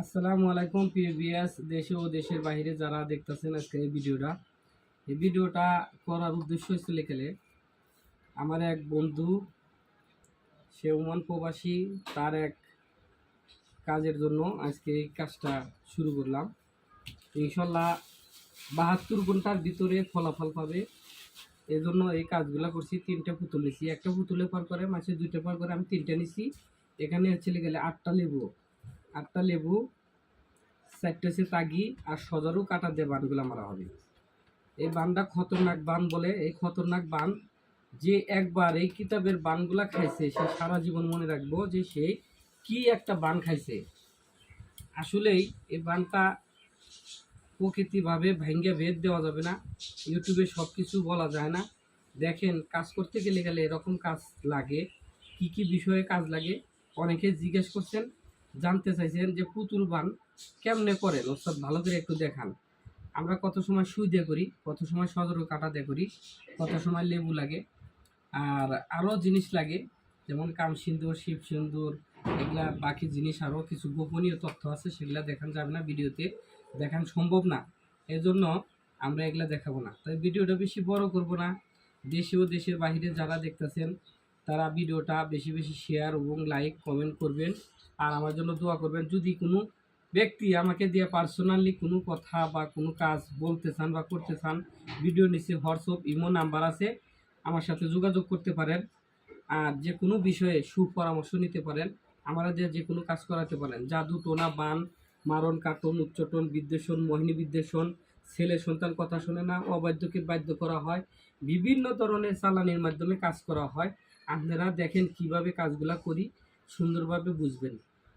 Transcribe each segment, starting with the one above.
আসসালামু আলাইকুম পিএবিএস দেশে ও দেশের বাইরে যারা দেখতেছেন আজকে এই ভিডিওটা। এই ভিডিওটা করার উদ্দেশ্য হচ্ছে গেলে আমার এক বন্ধু, সে ওমান প্রবাসী, তার এক কাজের জন্য আজকে এই কাজটা শুরু করলাম। ইনশাল্লাহ বাহাত্তর ঘণ্টার ভিতরে ফলাফল পাবে। এই জন্য এই কাজগুলো করছি, তিনটা পুতুল নিছি। একটা পুতুলে পার করে মাসে দুইটা পার করে আমি তিনটা নিছি। এখানে হচ্ছে গেলে আটটা লেবু। আটটা লেবু চারটে তাগি আর সজারু কাটা দিয়ে বানগুলো মারা হবে। এই বানটা খতরনাক বান বলে, এই খতরনাক বান যে একবার এই কিতাবের বানগুলা খাইছে, সে সারা জীবন মনে রাখব যে সে কি একটা বান খাইছে। আসলেই এই বানটা প্রকৃতিভাবে ভেঙ্গে ভেদ দেওয়া যাবে না, ইউটিউবে সব কিছু বলা যায় না। দেখেন, কাজ করতে গেলে গেলে এরকম কাজ লাগে, কি কি বিষয়ে কাজ লাগে, অনেকে জিজ্ঞেস করছেন, জানতে চাইছেন যে পুতুল বান কেমনে করেন? ওস্তাদ, ভালো করে একটু দেখান। আমরা কত সময় সুই দিয়ে করি, কত সময় সজরো কাটা দিয়ে করি, কত সময় লেবু লাগে, আর আরও জিনিস লাগে, যেমন কাম সিন্দুর, শিব সিন্দুর, এগুলা বাকি জিনিস আরও কিছু গোপনীয় তথ্য আছে, সেগুলা দেখান যাবে না ভিডিওতে। দেখান সম্ভব না। এজন্য আমরা এগুলা দেখাবো না। তাই ভিডিওটা বেশি বড় করব না। দেশে ও দেশের বাইরে যারা দেখতেছেন, তারা ভিডিওটা বেশি বেশি শেয়ার এবং লাইক, কমেন্ট করবেন। আর আমার জন্য দোয়া করবেন, যদি কোনো ব্যক্তি আমাকে দিয়ে পার্সোনালি কোনো কথা বা কোনো কাজ বলতে চান বা করতে চান ভিডিও নিচে হোয়াটসঅ্যাপ ইমো নাম্বার আছে, আমার সাথে যোগাযোগ করতে পারেন। আর যে কোনো বিষয়ে সুপরামর্শ নিতে পারেন, আমরা দিয়ে যে কোনো কাজ করাতে পারেন। জাদু, টোনা, বান, মারণ কাটন উচ্চটন, বিদ্বেষণ, মোহিনী বিদ্বেষণ, ছেলে সন্তান কথা শোনে না, অবাধ্যকে বাধ্য করা হয়, বিভিন্ন ধরনের চালানির মাধ্যমে কাজ করা হয়। আপনারা দেখেন কীভাবে কাজগুলা করি, সুন্দরভাবে বুঝবেন।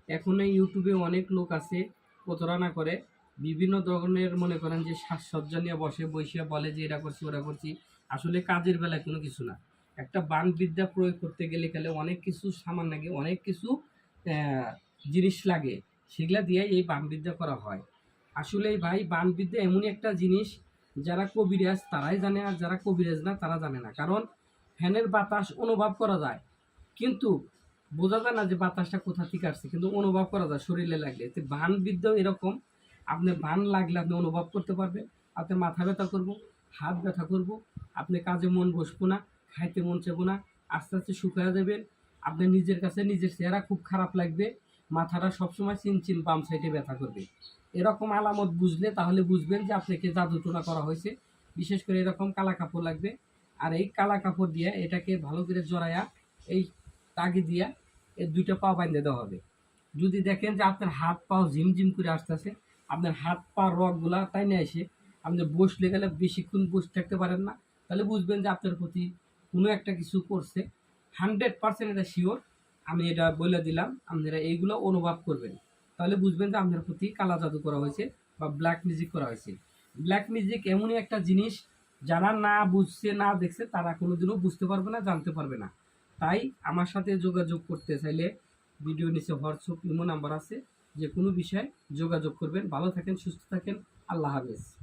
এখন এই ইউটিউবে অনেক লোক আছে প্রতারণা করে। বিভিন্ন ধরনের মনে করেন যে সাজসজ্জা নিয়ে বসে, বসিয়া বলে যে এটা করছি, ওরা করছি। আসলে কাজের বেলায় কোনো কিছু না। একটা বান বিদ্যা প্রয়োগ করতে গেলে গেলে অনেক কিছু সামান লাগে, অনেক কিছু জিনিস লাগে। সেগুলা দিয়ে এই বান বিদ্যা করা হয়। আসলে ভাই বান বিদ্যা এমনই একটা জিনিস, যারা কবিরাজ তারাই জানে আর যারা কবিরাজ না তারা জানে না। কারণ ফ্যানের বাতাস অনুভব করা যায়। কিন্তু বোঝা যায় না যে বাতাসটা কোথা থেকে আসছে, কিন্তু অনুভব করা যায়, শরীরে লাগলে। বান বিদ্যাও এরকম, আপনি বান লাগলে আপনি অনুভব করতে পারবেন আপনি মাথা ব্যথা করব, হাত ব্যথা করব, আপনি কাজে মন বসবো না, খাইতে মন চাইব না, আস্তে আস্তে শুকায় যাবেন আপনি নিজের কাছে নিজের চেহারা খুব খারাপ লাগবে, মাথাটা সবসময় চিনচিন বাম সাইডে ব্যথা করবে। এরকম আলামত বুঝলে তাহলে বুঝবেন যে আপনাকে জাদুটোনা করা হয়েছে, বিশেষ করে এরকম কালা কাপড় লাগবে। আর এই কালা কাপড় দিয়ে এটাকে ভালো করে জড়ায়া, এই তাগি দিয়া এই দুইটা পা বাঁধে দেওয়া হবে। যদি দেখেন যে আপনার হাত পাও ঝিমঝিম করে আসতেছে, আপনার হাত পা রগগুলা তাই নিয়ে এসে আপনি বসলে গেলে বেশিক্ষণ বসে থাকতে পারেন না। তাহলে বুঝবেন যে আপনার প্রতি কোনো একটা কিছু করছে। হান্ড্রেড পার্সেন্ট এটা শিওর। আমি এটা বলে দিলাম, আপনারা এইগুলো অনুভব করবেন। তাহলে বুঝবেন যে আপনার প্রতি কালা জাদু করা হয়েছে বা ব্ল্যাক মিউজিক করা হয়েছে। ব্ল্যাক মিউজিক এমনই একটা জিনিস, যারা না বুঝছে, না দেখছে, তারা কোনোদিনও বুঝতে পারবে না, জানতে পারবে না। তাই আমার সাথে যোগাযোগ করতে চাইলে ভিডিও নিচে হোয়াটসঅ্যাপ, ইমো নাম্বার আছে। যে কোনো বিষয়ে যোগাযোগ করবেন। ভালো থাকেন, সুস্থ থাকেন। আল্লাহ হাফেজ।